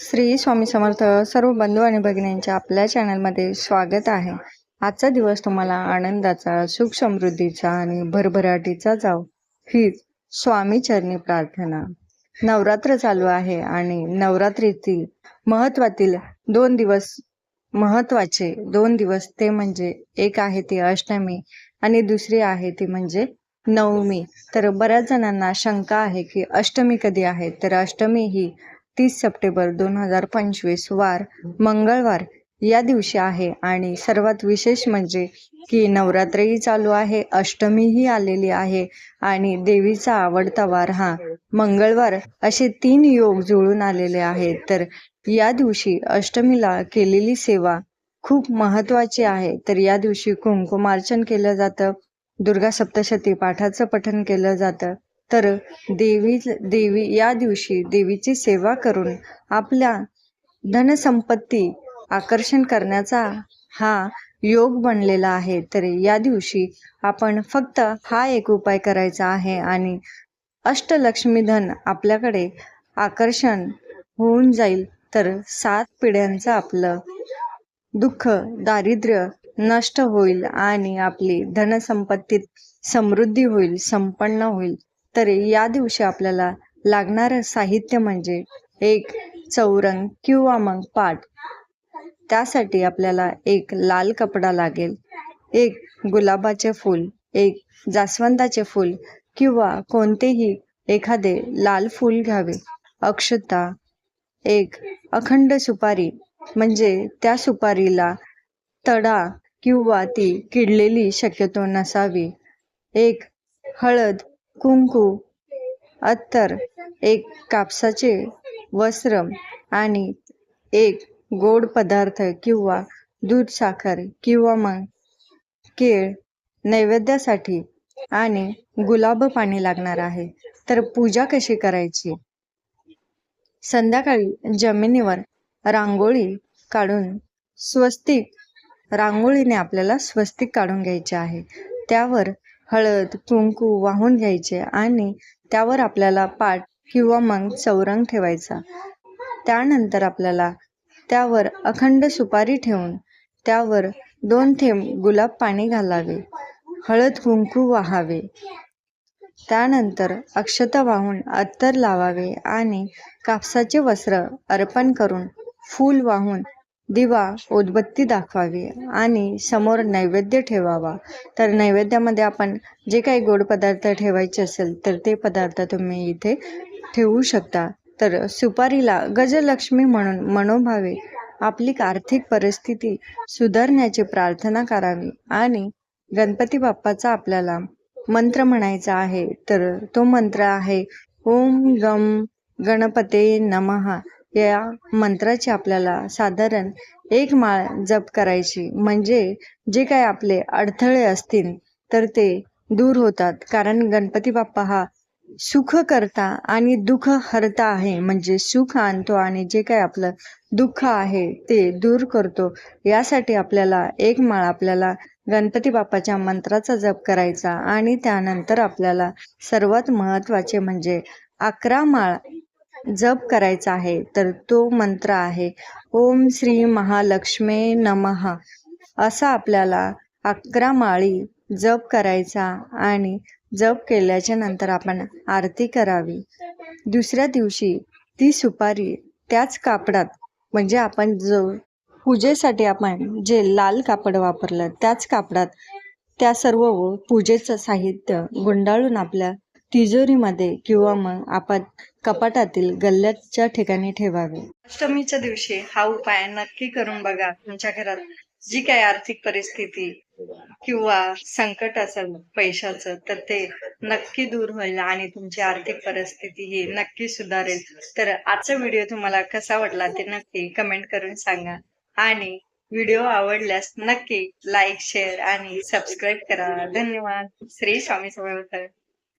श्री स्वामी समर्थ सर्व बंधू आणि भगिनींच्या आपल्या चॅनलमध्ये स्वागत आहे. आजचा दिवस तुम्हाला आनंदाचा सुख समृद्धीचा आणि भरभराटीचा जाव हीच स्वामी चरणी प्रार्थना. नवरात्र चालू आहे आणि नवरात्रीतील महत्वातील दोन दिवस महत्त्वाचे दोन दिवस ते म्हणजे एक आहे ती अष्टमी आणि दुसरी आहे ती म्हणजे नवमी. तर बऱ्याच जणांना शंका आहे की अष्टमी कधी आहे? तर अष्टमी ही तीस सप्टेंबर दोन हजार पंचवीस वार मंगळवार या दिवशी आहे आणि सर्वात विशेष म्हणजे की नवरात्रही चालू आहे अष्टमीही आलेली आहे आणि देवीचा आवडता वार हा मंगळवार असे तीन योग जुळून आलेले आहेत. तर या दिवशी अष्टमीला केलेली सेवा खूप महत्वाची आहे. तर या दिवशी कुंकुमार्चन केलं जातं दुर्गा सप्तशती पाठाचं पठण केलं जातं. तर देवी देवी या दिवशी देवीची सेवा करून आपल्या धनसंपत्ती आकर्षण करण्याचा हा योग बनलेला आहे. तर या दिवशी आपण फक्त हा एक उपाय करायचा आहे आणि अष्टलक्ष्मी धन आपल्याकडे आकर्षण होऊन जाईल. तर सात पिढ्यांचं आपलं दुःख दारिद्र्य नष्ट होईल आणि आपली धनसंपत्तीत समृद्धी होईल संपन्न होईल. तर या दिवशी आपल्याला लागणारं साहित्य म्हणजे एक चौरंग किंवा मग पाट त्यासाठी आपल्याला एक लाल कपडा लागेल एक गुलाबाचे फूल एक जास्वंदाचे फूल किंवा कोणतेही एखादे लाल फूल घ्यावे. अक्षता एक अखंड सुपारी म्हणजे त्या सुपारीला तडा किंवा ती किडलेली शक्यतो नसावी. एक हळद कुंकू अत्तर एक कापसाचे वस्त्र आणि एक गोड पदार्थ किंवा दूध साखर किंवा मग केळ नैवेद्यासाठी आणि गुलाब पाणी लागणार आहे. तर पूजा कशी करायची? संध्याकाळी जमिनीवर रांगोळी काढून स्वस्तिक रांगोळीने आपल्याला स्वस्तिक काढून घ्यायचे आहे. त्यावर हळद कुंकू वाहून घ्यायचे आणि त्यावर आपल्याला पाट किंवा मग चौरंग ठेवायचा. त्यानंतर आपल्याला त्यावर अखंड सुपारी ठेवून त्यावर दोन थेंब गुलाब पाणी घालावे. हळद कुंकू वाहावे. त्यानंतर अक्षता वाहून अत्तर लावावे आणि कापसाचे वस्त्र अर्पण करून फूल वाहून दिवा उदबत्ती दाखवावी आणि समोर नैवेद्य ठेवावा. तर नैवेद्यामध्ये आपण जे काही गोड पदार्थ ठेवायचे असेल तर ते पदार्थ तुम्ही इथे ठेवू शकता. तर सुपारीला गजलक्ष्मी म्हणून मनोभावे आपली आर्थिक परिस्थिती सुधारण्याची प्रार्थना करावी आणि गणपती बाप्पाचा आपल्याला मंत्र म्हणायचा आहे तर तो मंत्र आहे ओम गम गणपते नमहा या मंत्राची आपल्याला साधारण एक माळ जप करायची. म्हणजे जे काय आपले अडथळे असतील तर ते दूर होतात. कारण गणपती बाप्पा हा सुख करता आणि दुःख हरता आहे. म्हणजे सुख आणतो आणि जे काय आपलं दुःख आहे ते दूर करतो. यासाठी आपल्याला एक माळ आपल्याला गणपती बाप्पाच्या मंत्राचा जप करायचा. आणि त्यानंतर आपल्याला सर्वात महत्त्वाचे म्हणजे अकरा माळ जप करायचा आहे तर तो मंत्र आहे ओम श्री महालक्ष्मी नमहा असा आपल्याला अकरा माळी जप करायचा आणि जप केल्याच्यानंतर आपण आरती करावी. दुसऱ्या दिवशी ती सुपारी त्याच कापडात म्हणजे आपण जो पूजेसाठी आपण जे लाल कापड वापरलं त्याच कापडात त्या सर्व पूजेचं साहित्य गुंडाळून आपल्या तिजोरीमध्ये किंवा मग आपण कपाटातील गल्ल्याच्या ठिकाणी ठेवावे. अष्टमीच्या दिवशी हा उपाय नक्की करून बघा तुमच्या घरात. जी काही आर्थिक परिस्थिती किंवा संकट असेल पैशाचं तर ते नक्की दूर होईल आणि तुमची आर्थिक परिस्थिती ही नक्की सुधारेल. तर आजचा व्हिडिओ तुम्हाला कसा वाटला ते नक्की कमेंट करून सांगा. आणि व्हिडिओ आवडल्यास नक्की लाईक शेअर आणि सबस्क्राईब करा. धन्यवाद. श्री स्वामी समर्थ.